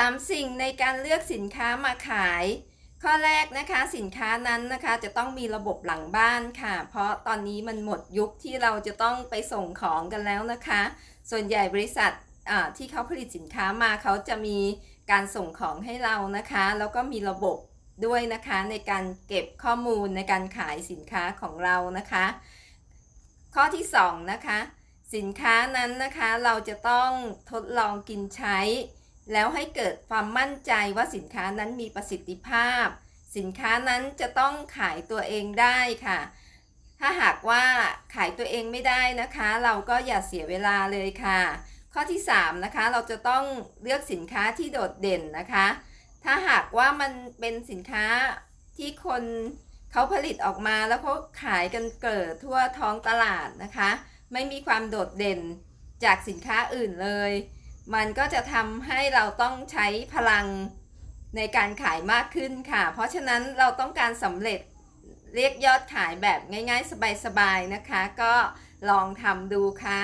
3 สิ่งในการเลือกสินค้ามาขาย ข้อแรกนะคะสินค้านั้นนะคะจะต้องมีระบบหลังบ้านค่ะ เพราะตอนนี้มันหมดยุคที่เราจะต้องไปส่งของกันแล้วนะคะ ส่วนใหญ่บริษัทที่เขาผลิตสินค้ามาเขาจะมีการส่งของให้เรานะคะ แล้วก็มีระบบด้วยนะคะในการเก็บข้อมูลในการขายสินค้าของเรานะคะ ข้อที่2นะคะสินค้านั้นนะคะเราจะต้องทดลองกินใช้ แล้วให้เกิดความมั่นใจว่าสินค้านั้นมีประสิทธิภาพ สินค้านั้นจะต้องขายตัวเองได้ค่ะ ถ้าหากว่าขายตัวเองไม่ได้นะคะ เราก็อย่าเสียเวลาเลยค่ะ ข้อที่ 3 นะคะ เราจะต้องเลือกสินค้าที่โดดเด่นนะคะ ถ้าหากว่ามันเป็นสินค้าที่คนเขาผลิตออกมาแล้วเขาขายกันเกิดทั่วท้องตลาดนะคะ ไม่มีความโดดเด่นจากสินค้าอื่นเลย มันก็จะทำให้เราต้องใช้พลังในการขายมากขึ้นค่ะ เพราะฉะนั้นเราต้องการสำเร็จเรียกยอดขายแบบง่ายๆ สบายๆนะคะ ก็ลองทำดูค่ะ